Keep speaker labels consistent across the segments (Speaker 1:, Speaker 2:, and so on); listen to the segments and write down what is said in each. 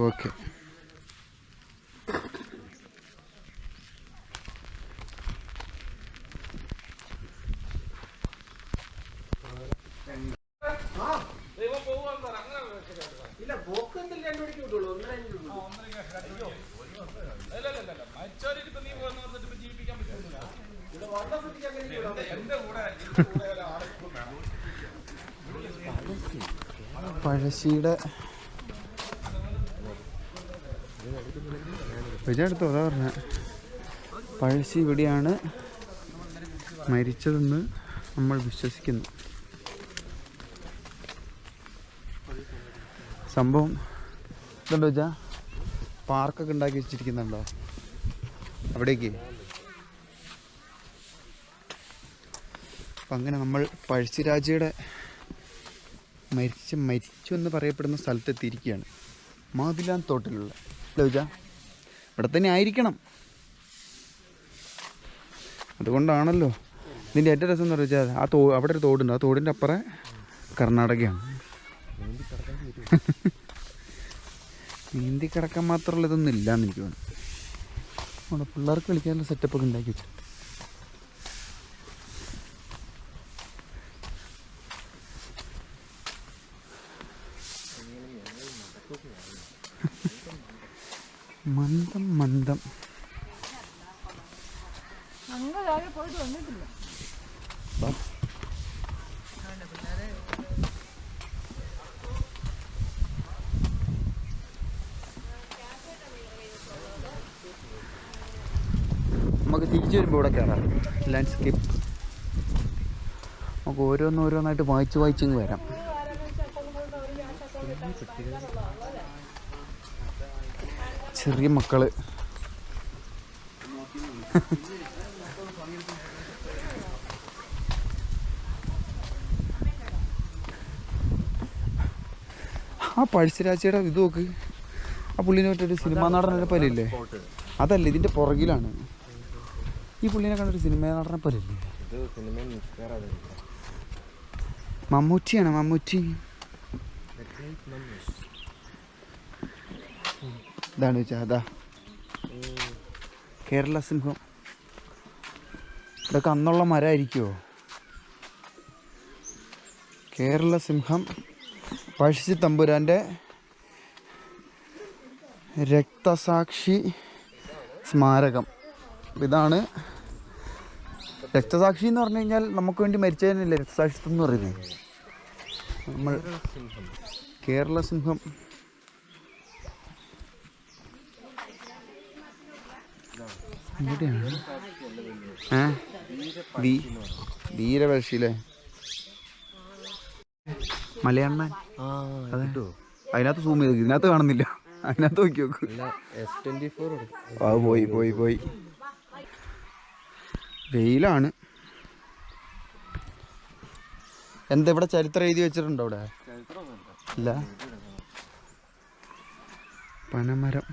Speaker 1: Okay
Speaker 2: ഇല്ല പോക്ക് എന്തെങ്കിലും രണ്ടു മണിക്ക് വിട്ടുള്ളൂ ഒന്നര അഞ്ച് വിട്ടുള്ളൂ ഇവിടെ വന്ന സ്ഥിതിക്ക് അങ്ങനെ വിടാൻ പറ്റും.
Speaker 1: പഴശ്ശിയുടെ വിജയെടുത്തോ അതാ പറഞ്ഞ. പഴശ്ശി ഇവിടെയാണ് മരിച്ചതെന്ന് നമ്മൾ വിശ്വസിക്കുന്നു. സംഭവം ഇതുണ്ടോ വെച്ചാ പാർക്കൊക്കെ ഉണ്ടാക്കി വെച്ചിരിക്കുന്നുണ്ടോ? അവിടേക്ക്. അപ്പം അങ്ങനെ നമ്മൾ പഴശ്ശിരാജയുടെ മരിച്ച് മരിച്ചു എന്ന് പറയപ്പെടുന്ന സ്ഥലത്തെത്തിയിരിക്കുകയാണ്. മാതിലാൻ തോട്ടിലുള്ള. ലൗജ ഇവിടെ തന്നെ ആയിരിക്കണം. അതുകൊണ്ടാണല്ലോ. ഇതിന്റെ ഏറ്റവും രസം എന്ന് വെച്ചാൽ ആ തോ അവിടെ ഒരു തോടുണ്ട്. ആ തോടിന്റെ അപ്പുറം കർണാടകയാണ്. നീന്തി കിടക്കാൻ മാത്രമുള്ള ഇതൊന്നും ഇല്ലാന്ന് എനിക്ക് തോന്നുന്നു. അവിടെ പിള്ളേർക്ക് കളിക്കാനുള്ള സെറ്റപ്പൊക്കെ ഉണ്ടാക്കി വെച്ചിട്ടുണ്ട്. മന്ദം മന്ദം. നമുക്ക് തിരിച്ചു വരുമ്പോൾ ഇവിടെ കയറാം ലാൻഡ്സ്കേപ്പ് നമുക്ക് ഓരോന്നോരോന്നായിട്ട് വായിച്ച് വായിച്ചിങ്ങ് വരാം. ചെറിയ മക്കൾ. ആ പഴശ്ശിരാജയുടെ ഇത് നോക്ക്. ആ പുള്ളിനെ പറ്റൊരു സിനിമാ നടനെ പോലെ ഇല്ലേ അതല്ല ഇതിന്റെ പുറകിലാണ്. ഈ പുള്ളിനെ കണ്ടൊരു സിനിമ നടനെ പോലെ ഇല്ലേ മമ്മൂറ്റിയാണ് മമ്മൂറ്റി ഇതാണ് വെച്ചാൽ അതാ. കേരള സിംഹം. ഇതൊക്കെ അന്നുള്ള മരമായിരിക്കുമോ കേരള സിംഹം പഴശ്ശി തമ്പുരാന്റെ രക്തസാക്ഷി സ്മാരകം. ഇതാണ് രക്തസാക്ഷി എന്ന് പറഞ്ഞു കഴിഞ്ഞാൽ നമുക്ക് വേണ്ടി മരിച്ചതിനല്ലേ രക്തസാക്ഷിത്വം എന്ന് പറയുന്നത്? നമ്മൾ കേരള സിംഹം. എവിടെയാണ് ഏ? മലയണ്ണൻ? അതിനകത്ത് സൂം ചെയ്ത് ഇതിനകത്ത് കാണുന്നില്ല. അതിനകത്ത് നോക്കി നോക്ക്. ആ പോയി പോയി പോയി. വെയിലാണ്. എന്താ ഇവിടെ ചരിത്രം എഴുതി വെച്ചിട്ടുണ്ടോ ഇവിടെ ഇല്ല. പനമരം.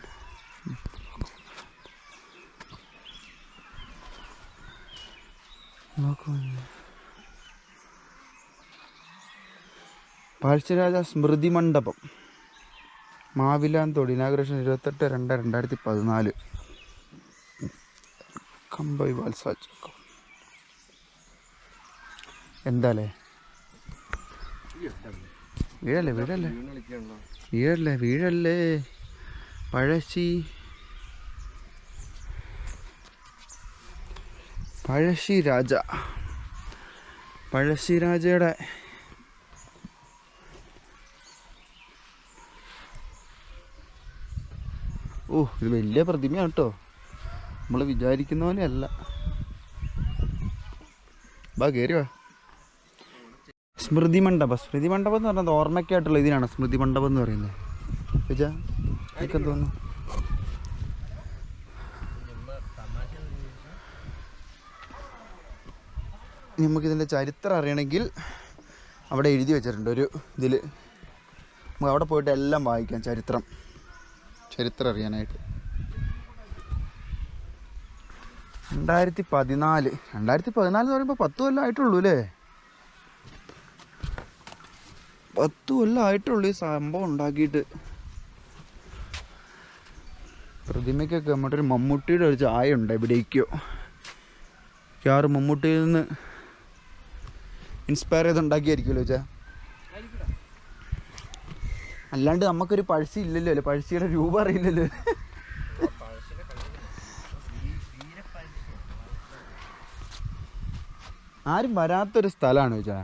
Speaker 1: പഴശ്ശിരാജ സ്മൃതി മണ്ഡപം. മാവിലാന്തോട് ഇനാഗ്രേഷൻ ഇരുപത്തെട്ട് രണ്ട് രണ്ടായിരത്തി പതിനാല്. കമ്പൈ വാത്സാച്ച് എന്താലേ? വീഴല്ലേ വീഴല്ലേ? വീഴല്ലേ വീഴല്ലേ? പഴശ്ശി പഴശ്ശി രാജ പഴശ്ശി രാജയുടെ ഓ ഇത് വലിയ പ്രതിമയാണ് കേട്ടോ നമ്മൾ വിചാരിക്കുന്ന പോലെ അല്ല ബാ കയറി വാ. സ്മൃതി മണ്ഡപം. സ്മൃതി മണ്ഡപം എന്ന് പറഞ്ഞത് ഓർമ്മയ്ക്കായിട്ടുള്ള ഇതിനാണ് സ്മൃതി മണ്ഡപം എന്ന് പറയുന്നത്. വിജാ എനിക്ക് തോന്നുന്നു ഇനി നമുക്കിതിന്റെ ചരിത്രം അറിയണമെങ്കിൽ അവിടെ എഴുതി വെച്ചിട്ടുണ്ട് ഒരു ഇതിൽ നമുക്ക് അവിടെ പോയിട്ട് എല്ലാം വായിക്കാം ചരിത്രം. ചരിത്രം അറിയാനായിട്ട്. രണ്ടായിരത്തി പതിനാല്. രണ്ടായിരത്തി പതിനാല് എന്ന് പറയുമ്പോൾ പത്ത് കൊല്ലം ആയിട്ടുള്ളൂ അല്ലേ? പത്ത് കൊല്ലം ആയിട്ടുള്ളൂ ഈ സംഭവം ഉണ്ടാക്കിയിട്ട്. പ്രതിമയ്ക്കൊക്കെ നമ്മുടെ ഒരു മമ്മൂട്ടിയുടെ ഒരു ചായ ഉണ്ട് എവിടേക്കോ. ആറ് മമ്മൂട്ടിയിൽ നിന്ന് ഇൻസ്പയർ ചെയ്ത് ഉണ്ടാക്കിയായിരിക്കുമല്ലോ ചാ. അല്ലാണ്ട് നമുക്കൊരു പഴ്സി ഇല്ലല്ലോ അല്ലേ? പഴ്സിയുടെ രൂപ അറിയില്ലല്ലോ. ആരും വരാത്തൊരു സ്ഥലമാണ് വെച്ചാ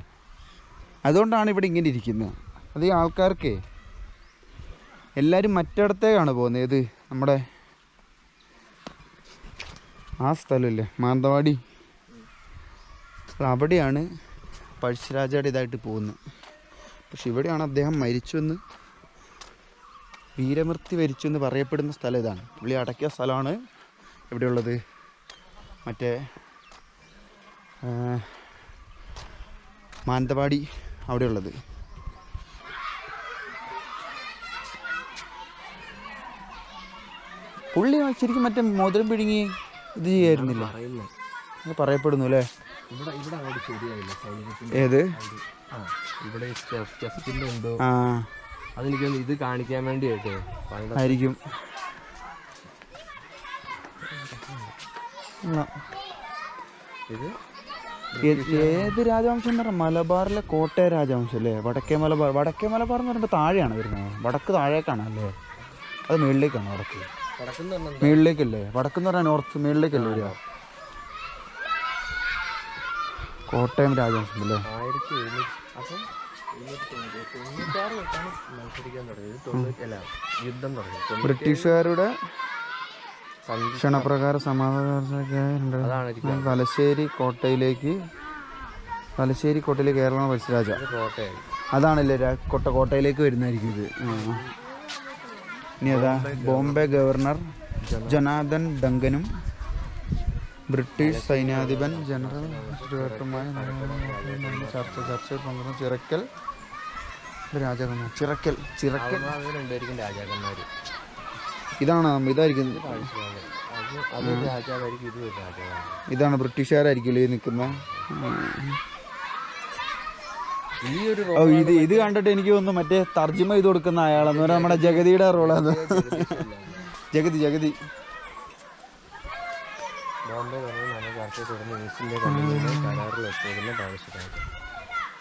Speaker 1: അതുകൊണ്ടാണ് ഇവിടെ ഇങ്ങനെ ഇരിക്കുന്നത് അത് ഈ ആൾക്കാർക്കേ എല്ലാവരും മറ്റിടത്തേക്കാണ് പോകുന്നത് ഏത്? നമ്മുടെ ആ സ്ഥലമല്ലേ മാനന്തവാടി അവിടെയാണ് പഴശ്ശിരാജയുടെ ഇതായിട്ട് പോകുന്നത് പക്ഷെ ഇവിടെയാണ് അദ്ദേഹം മരിച്ചുവെന്ന് വീരമൃത്യു വരിച്ചു എന്ന് പറയപ്പെടുന്ന സ്ഥലം ഇതാണ്. പുള്ളി അടക്കിയ സ്ഥലമാണ് എവിടെയുള്ളത് മറ്റേ മാനന്തവാടി അവിടെയുള്ളത്. പുള്ളി ശരിക്കും മറ്റേ മോതിരം പിഴുങ്ങി ഇത് ചെയ്യായിരുന്നില്ല? പറയപ്പെടുന്നു അല്ലേ? ഏത്?
Speaker 2: ഇവിടെ ചെസ്റ്റിന്റെ
Speaker 1: ആ.
Speaker 2: അതെനിക്ക് ഇത് കാണിക്കാൻ വേണ്ടി കേട്ടോ
Speaker 1: ആയിരിക്കും. ഏത് രാജവംശം എന്ന് പറഞ്ഞാൽ മലബാറിലെ കോട്ടയ രാജവംശം അല്ലേ? വടക്കേ മലബാർ വടക്കേ മലബാർ എന്ന് പറയുമ്പോൾ താഴെയാണ് വരുന്നത്. വടക്ക് താഴേക്കാണ് അല്ലേ? അത് മുകളിലേക്കാണ് വടക്ക്. മുകളിലേക്കല്ലേ വടക്കെന്ന് പറഞ്ഞാൽ നോർത്ത് മുകളിലേക്കല്ലേ വരിക? കോട്ടയം രാജവംശം അല്ലേ
Speaker 2: ആയിരത്തി എഴുന്നൂറ്റി അപ്പം എഴുന്നൂറ്റി തൊണ്ണൂറ്റി തൊണ്ണൂറ്റാറ് മത്സരിക്കാൻ തുടങ്ങിയത് തൊണ്ണൂറ്റി യുദ്ധം തുടങ്ങി തൊണ്ണൂറ്റി
Speaker 1: ബ്രിട്ടീഷുകാരുടെ ക്ഷണപ്രകാര സമാധാന തലശ്ശേരി കോട്ടയിലേക്ക് തലശ്ശേരി കോട്ടയിലെ കേരള
Speaker 2: കോട്ടയായി
Speaker 1: അതാണല്ലേ കൊട്ട കോട്ട കോട്ടയിലേക്ക് വരുന്നതായിരിക്കും ഇത്. ഇനി അതാ ബോംബെ ഗവർണർ ജനാദൻ ഡങ്കനും ബ്രിട്ടീഷ് സൈന്യാധിപൻ ജനറൽ സ്റ്റുവേർട്ടുമായി ചർച്ച ചർച്ചയിൽ പങ്കെടുക്കുന്ന ചിറക്കൽ രാജാക്കന്മാർ. ചിറക്കൽ ചിറക്കൽ.
Speaker 2: രണ്ടുപേർക്കും രാജാക്കന്മാര്.
Speaker 1: ഇതാണ് ഇതായിരിക്കും. ഇതാണ് ബ്രിട്ടീഷുകാരായിരിക്കും ഈ ഓ ഇത് ഇത് കണ്ടിട്ട് എനിക്ക് തോന്നുന്നു മറ്റേ തർജിമ ചെയ്ത് കൊടുക്കുന്ന അയാളെന്ന് പറഞ്ഞാൽ നമ്മുടെ ജഗതിയുടെ റോളാണ്. ജഗതി ജഗതി
Speaker 2: ബോംബെ തുടങ്ങി നമ്മൾ ചർച്ച തുടർന്ന് ഈസ്റ്റ് ഇന്ത്യ കമ്പനിയുടെ കരാറിൽ ഒപ്പിടുന്ന പഴശ്ശിരാജ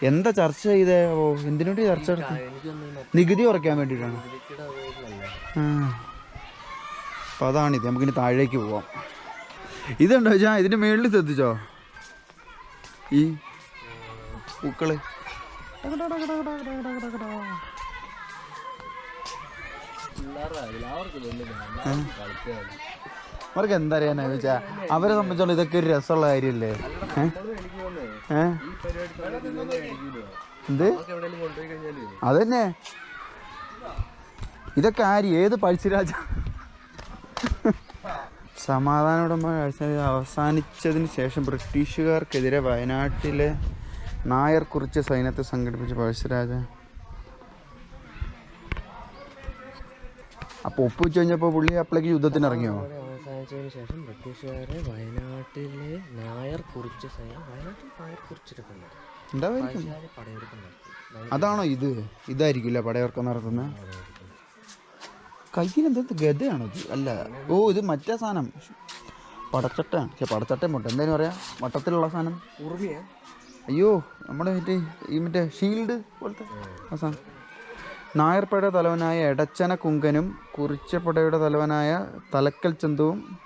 Speaker 1: എന്താ ചർച്ച ചെയ്തേ? ഓ എന്തിനു വേണ്ടി ചർച്ച നടത്തി? നികുതി കുറയ്ക്കാൻ വേണ്ടിട്ടാണ്. അപ്പൊ അതാണിത് നമുക്കിനി താഴേക്ക് പോവാം. ഇതുണ്ടോ ചാ ഇതിന്റെ മേളിൽ ശ്രദ്ധിച്ചോ? ഈ പൂക്കൾ. അവർക്ക് എന്തറിയാന ചോദിച്ചാ അവരെ സംബന്ധിച്ചോളം ഇതൊക്കെ ഒരു രസമുള്ള കാര്യല്ലേ? എന്ത്? അതന്നെ. ഇതൊക്കെ ആര്? ഏത് പഴശ്ശിരാജ സമാധാന ആഴ്ച അവസാനിച്ചതിന് ശേഷം ബ്രിട്ടീഷുകാർക്കെതിരെ വയനാട്ടിലെ നായർ കുറിച്ച് സൈന്യത്തെ സംഘടിപ്പിച്ച പഴശ്ശിരാജ അപ്പോൾ ഒപ്പുവെച്ച് കഴിഞ്ഞപ്പോൾ പുള്ളി അപ്പോഴേക്ക് യുദ്ധത്തിന് ഇറങ്ങിയോ
Speaker 2: അവസാനിച്ചതിന് ശേഷം ബ്രിട്ടീഷുകാരെ വയനാട്ടിലെ നായർ കുറിച്ച് വയനാട്ടിൽ നായർ കുറിച്ചെടുക്കുന്നത്
Speaker 1: അതാണോ ഇത്? ഇതായിരിക്കില്ല പടയോർക്കം നടത്തുന്നത്? കയ്യിൽ എന്താ ഗതയാണോ ഇത്? അല്ല. ഓ ഇത് മറ്റേ സാധനം. പടച്ചട്ടയാണ് പക്ഷെ പടച്ചട്ടയും മുട്ട. എന്തായാലും പറയാം? വട്ടത്തിലുള്ള സാധനം. അയ്യോ നമ്മുടെ മറ്റേ ഈ മറ്റേ ഷീൽഡ് പോലത്തെ ആ സാധനം. നായർപ്പടയുടെ തലവനായ എടച്ചന കുങ്കനും കുറിച്ചപ്പടയുടെ തലവനായ തലക്കൽ ചന്തുവും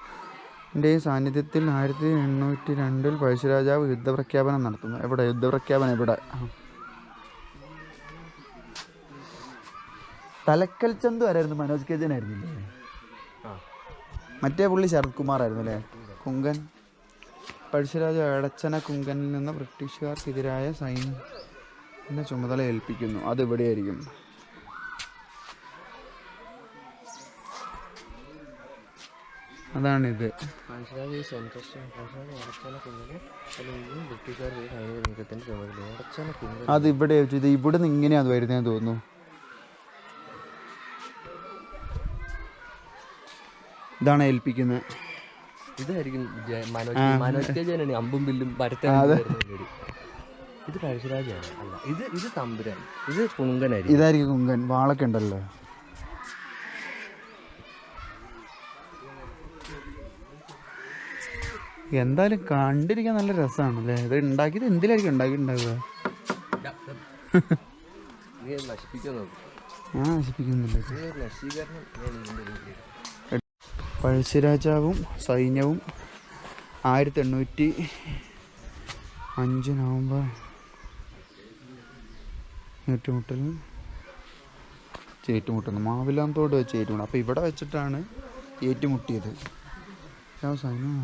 Speaker 1: ന്റെയും സാന്നിധ്യത്തിൽ ആയിരത്തി എണ്ണൂറ്റി രണ്ടിൽ പഴശ്ശിരാജാവ് യുദ്ധപ്രഖ്യാപനം നടത്തുന്നു. എവിടെ? യുദ്ധപ്രഖ്യാപനം എവിടെ. തലക്കൽ ചന്തു ആരായിരുന്നു? മനോജ് കെ ജൻ ആയിരുന്നില്ലേ? മറ്റേ പുള്ളി ശരത് കുമാർ ആയിരുന്നു അല്ലേ? കുങ്കൻ. പഴശ്ശിരാജ എടച്ചന കുങ്കനിൽ നിന്ന് ബ്രിട്ടീഷുകാർക്കെതിരായ സൈന്യ ചുമതല ഏൽപ്പിക്കുന്നു. അത് ഇവിടെയായിരിക്കും.
Speaker 2: കുഞ്ഞിന്
Speaker 1: അത് ഇവിടെ ഇത് ഇവിടെ നിന്ന് ഇങ്ങനെയാണ് വരുന്നതെന്ന് തോന്നുന്നു. ഇതാണ് ഏൽപ്പിക്കുന്നത്.
Speaker 2: ഇതായിരിക്കും മനോജ് മനോജ് കെ ജയനാണ് അമ്പും ബില്ലും ഇത് പഴശ്ശിരാജയാണ് അല്ല ഇത് ഇത് തമ്പുരാൻ. ഇത് കുങ്കനായിരിക്കും.
Speaker 1: ഇതായിരിക്കും കുങ്കൻ. വാളൊക്കെ ഉണ്ടല്ലോ. എന്തായാലും കണ്ടിരിക്കാൻ നല്ല രസമാണ് അല്ലേ ഇത് ഉണ്ടാക്കിയത് എന്തിലായിരിക്കും ഉണ്ടാക്കിയിട്ടുണ്ടാവുക പഴശ്ശിരാജാവും സൈന്യവും ആയിരത്തി എണ്ണൂറ്റി അഞ്ച് നവംബർ ഏറ്റുമുട്ടൽ. ഏറ്റുമുട്ടുന്നു മാവിലാന്തോട് വെച്ച് ഏറ്റുമുട്ടും അപ്പോൾ ഇവിടെ വെച്ചിട്ടാണ് ഏറ്റുമുട്ടിയത്. അവസാനം.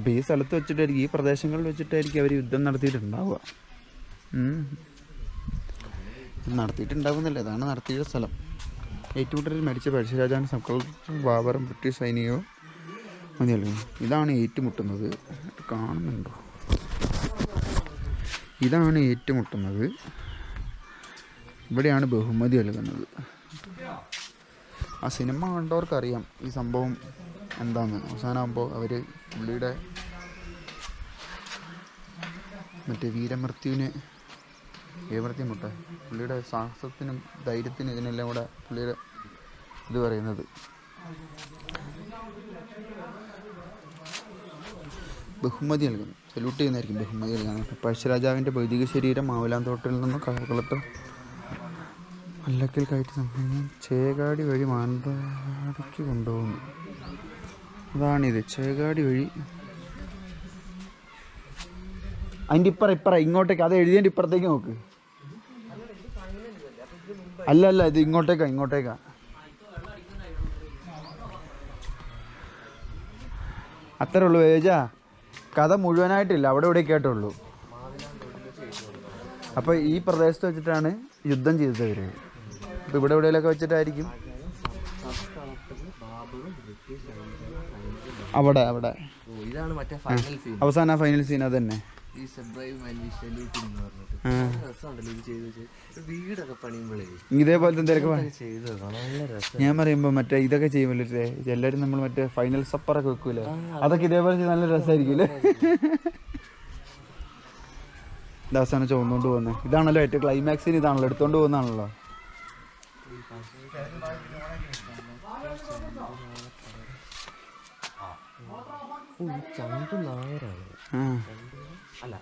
Speaker 1: അപ്പോൾ ഈ സ്ഥലത്ത് വെച്ചിട്ടായിരിക്കും ഈ പ്രദേശങ്ങളിൽ വെച്ചിട്ടായിരിക്കും അവർ യുദ്ധം നടത്തിയിട്ടുണ്ടാവുക. നടത്തിയിട്ടുണ്ടാവുന്നില്ല. ഇതാണ് നടത്തിയ സ്ഥലം. ഏറ്റുമുട്ടലിൽ മരിച്ച പഴശ്ശിരാജാൻ സക്കൾ ബാബറും ബ്രിട്ടീഷ് സൈനികവും മതിയല്ലോ ഇതാണ് ഏറ്റുമുട്ടുന്നത്. കാണുന്നുണ്ടോ? ഇതാണ് ഏറ്റുമുട്ടുന്നത്. ഇവിടെയാണ് ബഹുമതി നൽകുന്നത്. ആ സിനിമ കണ്ടവർക്കറിയാം ഈ സംഭവം. എന്താണെന്ന് അവസാനമാകുമ്പോൾ അവർ പുള്ളിയുടെ മറ്റേ വീരമൃത്യുവിന് വീരമൃത്യു മുട്ട. പുള്ളിയുടെ സാഹസത്തിനും ധൈര്യത്തിനും ഇതിനെല്ലാം കൂടെ പുള്ളിയുടെ ഇത് പറയുന്നത്. ബഹുമതി നൽകുന്നു. സല്യൂട്ട് ചെയ്യുന്നതായിരിക്കും ബഹുമതി നൽകുന്നത്. പഴശ്ശിരാജാവിന്റെ ഭൗതിക ശരീരം മാവിലാന്തോട്ടിൽ നിന്ന് കളത്ത് അല്ലക്കൽ കയറ്റി ചേകാടി വഴി മാനന്തവാടിക്ക് കൊണ്ടുപോകുന്നു. അതാണിത്. ചേകാടി വഴി. അതിന്റെ ഇപ്പറ ഇപ്പറ ഇങ്ങോട്ടേക്ക്. അത് എഴുതിയതിന്റെ ഇപ്പുറത്തേക്ക് നോക്ക്. അല്ല അല്ല ഇത് ഇങ്ങോട്ടേക്കാ ഇങ്ങോട്ടേക്കാ. അത്രേ ഉള്ളൂ ഏജാ? കഥ മുഴുവനായിട്ടില്ല അവിടെ ഇവിടെ കേട്ടുള്ളൂ. അപ്പോൾ ഈ പ്രദേശത്ത് വെച്ചിട്ടാണ് യുദ്ധം ചെയ്തത് ഇവർ അപ്പോൾ ഇവിടെ എവിടെയെങ്കിലൊക്കെ വെച്ചിട്ടായിരിക്കും? അവിടെ അവിടെ.
Speaker 2: ഇതാണ് മറ്റേ ഫൈനൽ സീൻ
Speaker 1: അവസാന ഫൈനൽ സീൻ അത് തന്നെ
Speaker 2: ഈ സബ്രൈവ് എന്ന് പറഞ്ഞിട്ട്. വീടൊക്കെ പണിയുമ്പോഴേ
Speaker 1: ഇതേപോലത്തെ ഞാൻ പറയുമ്പോൾ മറ്റേ ഇതൊക്കെ ചെയ്യുമല്ലേ എല്ലാവരും നമ്മൾ മറ്റേ ഫൈനൽ സപ്പറൊക്കെ വെക്കൂലേ? അതൊക്കെ ഇതേപോലെ നല്ല രസമായിരിക്കും അല്ലേ ചുവന്നുകൊണ്ട് പോകുന്നത് ഇതാണല്ലോ ഏറ്റവും ക്ലൈമാക്സിന് ഇതാണല്ലോ എടുത്തോണ്ട് പോകുന്നതാണല്ലോ.
Speaker 2: ചന്തു നായരാണ്. അല്ല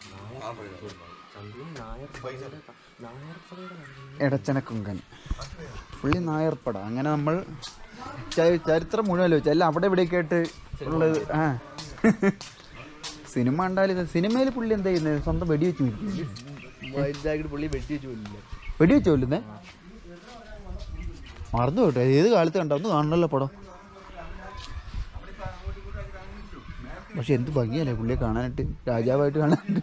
Speaker 1: എടച്ചനക്കുങ്കൻ. പുള്ളി നായർപ്പട. അങ്ങനെ നമ്മൾ ചരിത്രം മുഴുവൻ വെച്ചാൽ എല്ലാം അവിടെ ഇവിടെ കേട്ട് ഉള്ളത് ആ. സിനിമ ഉണ്ടായാലും സിനിമയിൽ പുള്ളി എന്താ ചെയ്യുന്നത് സ്വന്തം വെടി വെച്ച് പിടിക്കും
Speaker 2: വൈദ്യായിട്ട് പുള്ളി വെട്ടി വെച്ച്
Speaker 1: വെടി വെച്ച് കൊല്ലുന്നേ? മറന്നു പോട്ടെ ഏത് കാലത്ത് കണ്ടോ? ഒന്ന് കാണണല്ലോ പടം. പക്ഷെ എന്ത് ഭംഗിയല്ലേ പുള്ളിയെ കാണാനായിട്ട്. രാജാവായിട്ട് കാണാനായിട്ട്.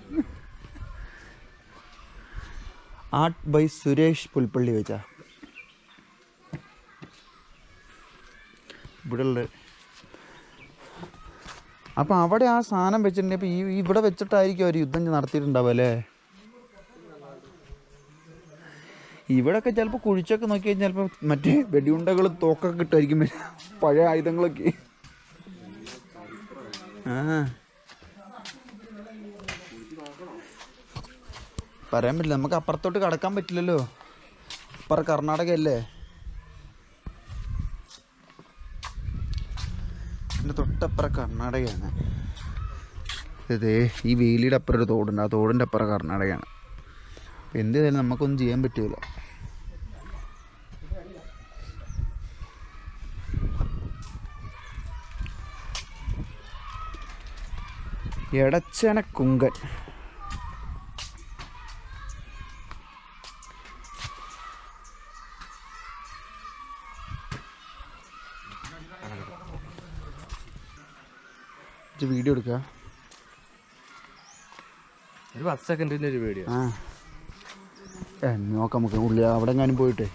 Speaker 1: ആർട്ട് ബൈ സുരേഷ് പുൽപ്പള്ളി വെച്ചാ. ഇവിടെ അപ്പോൾ അപ്പം അവിടെ ആ സാധനം വെച്ചിട്ടുണ്ടെങ്കിൽ ഈ ഇവിടെ വെച്ചിട്ടായിരിക്കും അവർ യുദ്ധം നടത്തിയിട്ടുണ്ടാവുക അല്ലേ? ഇവിടൊക്കെ ചിലപ്പോൾ കുഴിച്ചൊക്കെ നോക്കി കഴിഞ്ഞാൽ ചിലപ്പോൾ മറ്റേ വെടിയുണ്ടകളും തോക്കൊക്കെ ഇട്ടായിരിക്കും പഴയ ആയുധങ്ങളൊക്കെ. പറയാൻ പറ്റില്ല. നമുക്ക് അപ്പുറത്തോട്ട് കടക്കാൻ പറ്റില്ലല്ലോ. അപ്പുറ കർണാടക അല്ലേ എന്റെ തൊട്ടപ്പുറം കർണാടകയാണ്. ഇതേ ഈ വേലിയുടെ അപ്പുറം ഒരു തോടുണ്ട്. ആ തോടിന്റെ അപ്പുറം കർണാടകയാണ്. എന്ത് ചെയ്താലും നമുക്കൊന്നും ചെയ്യാൻ പറ്റില്ല എടച്ചന കുങ്കൻ. വീഡിയോ എടുക്കുക
Speaker 2: ഒരു പത്ത് സെക്കൻഡിന്റെ ഒരു വീഡിയോ
Speaker 1: ആ. ഏ നോക്കാം നമുക്ക്. ഉള്ളി അവിടെ എങ്ങാനും പോയിട്ട്.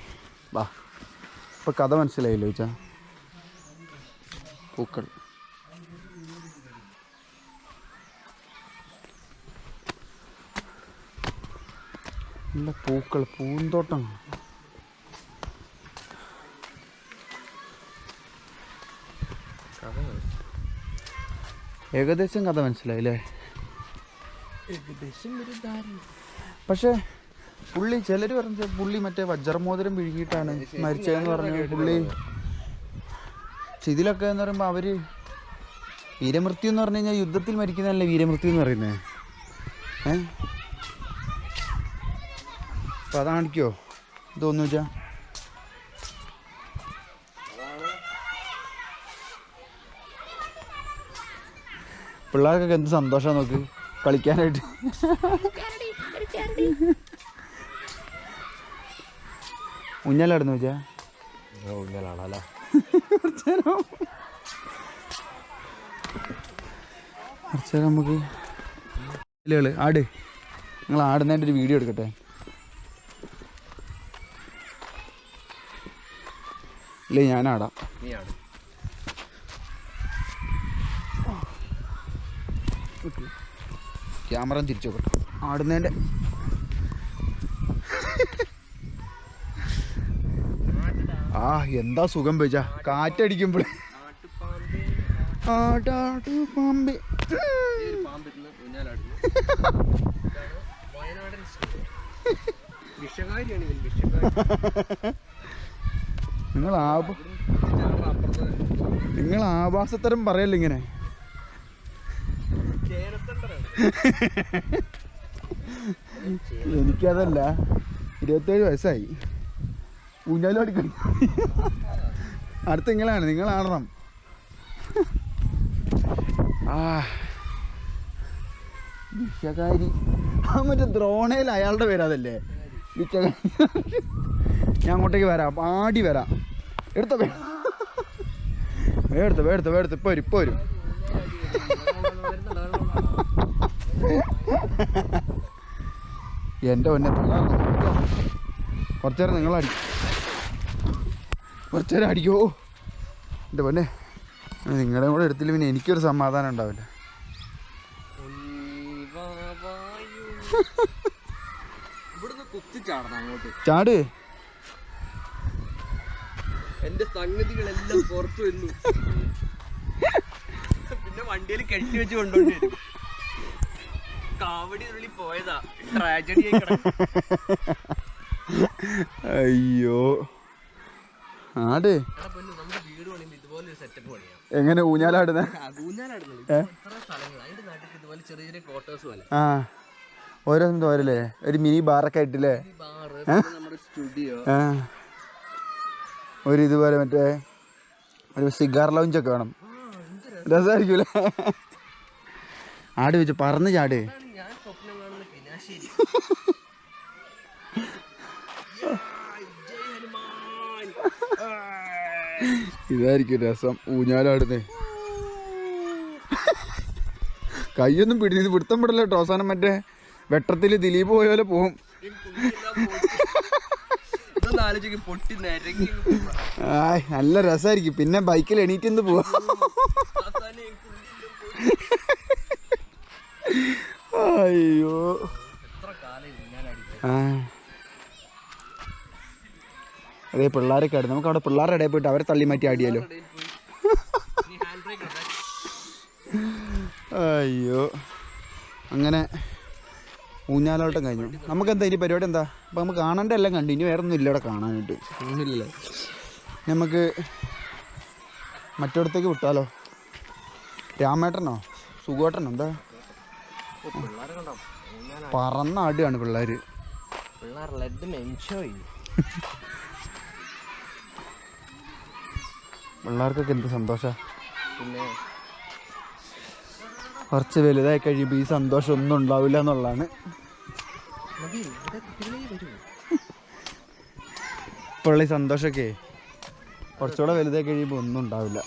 Speaker 1: വാ. ഇപ്പം കഥ മനസ്സിലായില്ലോ ചോദിച്ചാൽ പൂക്കൾ നല്ല പൂക്കൾ പൂന്തോട്ടം. ഏകദേശം കഥ മനസ്സിലായില്ലേ? പക്ഷേ പുള്ളി ചിലർ പറഞ്ഞ പുള്ളി മറ്റേ വജ്രമോതിരം പിഴുകിയിട്ടാണ് മരിച്ചതെന്ന് പറഞ്ഞു പുള്ളി ഇതിലൊക്കെ എന്ന് പറയുമ്പോൾ അവർ വീരമൃത്യു എന്ന് പറഞ്ഞു കഴിഞ്ഞാൽ യുദ്ധത്തിൽ മരിക്കുന്നതല്ലേ വീരമൃത്യു എന്ന് പറയുന്നത് ഏ കാണിക്കോ അതാണിക്കോ? ഇതൊന്നു വെച്ചാ. പിള്ളേർക്കൊക്കെ എന്ത് സന്തോഷം നോക്ക്. കളിക്കാനായിട്ട്. ഊഞ്ഞാലാടുന്നു വെച്ചാ?
Speaker 2: ഊഞ്ഞാലാണല്ലേ
Speaker 1: കുറച്ച് നേരം നമുക്ക് ആട്. നിങ്ങൾ ആടുന്നതിന്റെ ഒരു വീഡിയോ എടുക്കട്ടെ. ഇല്ലേ
Speaker 2: ഞാനാടാം.
Speaker 1: ക്യാമറ തിരിച്ചു നോക്കട്ടെ ആടുന്നതിന്റെ ആ എന്താ സുഖം വെച്ച കാറ്റടിക്കുമ്പോൾ ആടാടു പാമ്പേ
Speaker 2: വിഷകാരിയാണ് വിഷകാരി.
Speaker 1: നിങ്ങൾ നിങ്ങൾ ആഭാസത്തരം പറയല്ലേ ഇങ്ങനെ? എനിക്കതല്ല. ഇരുപത്തേഴ് വയസ്സായി. ഊഞ്ഞാലും അടിക്കണം അടുത്ത നിങ്ങളാണ് നിങ്ങൾ ആടണം ആ. വിഷകാരി ആ മറ്റേ ദ്രോണയിൽ അയാളുടെ പേരാതല്ലേ വിഷകാരി ഞാൻ അങ്ങോട്ടേക്ക് വരാം. ആടി വരാം. എടുത്തോ വേ വേടുത്തോ വേടുത്തോ വേടുത്തോ ഇപ്പൊ വരും ഇപ്പൊ വരും എന്റെ ഒന്നെ കുറച്ചേരം നിങ്ങൾ അടി കുറച്ചേരം അടിക്കോ. എന്റെ പൊന്നെ. നിങ്ങളുടെ കൂടെ എടുത്തില്ല പിന്നെ എനിക്കൊരു സമാധാനം ഉണ്ടാവില്ല. ചാട്.
Speaker 2: എന്റെ സംഗതികളെല്ലാം പുറത്തു വന്നു. പിന്നെ വണ്ടിയിൽ കെട്ടി വെച്ച് കൊണ്ടോണ്ടി വരും കാവടി ഉള്ളി പോയതാ. ട്രാജഡി
Speaker 1: അയ്യോ. ആടേ.
Speaker 2: നമുക്ക് വീട് പണിയുമ്പോ ഇതുപോലെ ഒരു സെറ്റപ്പ് പണിയാം.
Speaker 1: എങ്ങനെ ഊഞ്ഞാലാടുന്ന? ഓരോ തോരല്ലേ? ഒരു മിനി ബാറൊക്കെ ആയിട്ടില്ലേ?
Speaker 2: സ്റ്റുഡിയോ
Speaker 1: ഒരു ഇതുപോലെ മറ്റേ ഒരു സിഗാർ ലൗഞ്ചൊക്കെ വേണം. രസമായിരിക്കൂല ആട് വെച്ച് പറന്ന് ചാട്. ഇതായിരിക്കും രസം. ഊഞ്ഞാലാടുന്നേ കൈയൊന്നും പിടി ഇത് പിടുത്തം കേട്ടോ അവസാനം മറ്റേ വെട്ടത്തിൽ ദിലീപ് പോയ പോലെ പോവും
Speaker 2: ഇതൊന്ന് ആലോചിക്കും പൊട്ടി നിരങ്ങി
Speaker 1: ആയ് നല്ല രസമായിരിക്കും പിന്നെ ബൈക്കിൽ എണീറ്റ് പോവാ. അയ്യോ. അതെ പിള്ളേരൊക്കെ ആടും. നമുക്ക് അവിടെ പിള്ളേരുടെ ഇടയിൽ പോയിട്ട് അവരെ തള്ളി മാറ്റി ആടിയാലോ? അയ്യോ. അങ്ങനെ ഊഞ്ഞാലോട്ടം കഴിഞ്ഞു. നമുക്ക് എന്താ ഇനി പരിപാടി എന്താ? അപ്പം നമുക്ക് കാണേണ്ട എല്ലാം കണ്ടു. ഇനി വേറെ ഒന്നും ഇല്ല ഇവിടെ കാണാനായിട്ട്.
Speaker 2: ഒന്നുമില്ല
Speaker 1: നമുക്ക് മറ്റിടത്തേക്ക് വിട്ടാലോ? രാമേട്ടനോ? സുഖേട്ടനോ എന്താ? പറന്നാടുകയാണ് പിള്ളേർ
Speaker 2: എൻജോയ്
Speaker 1: പിള്ളേർക്കൊക്കെ എന്ത് സന്തോഷ?
Speaker 2: പിന്നെ
Speaker 1: കുറച്ച് വലുതായി കഴിയുമ്പോൾ ഈ സന്തോഷം ഒന്നും ഉണ്ടാവില്ല എന്നുള്ളതാണ്. ഇപ്പോഴുള്ള ഈ സന്തോഷമൊക്കെ കുറച്ചുകൂടെ വലുതായി കഴിയുമ്പോൾ ഒന്നും ഉണ്ടാവില്ല.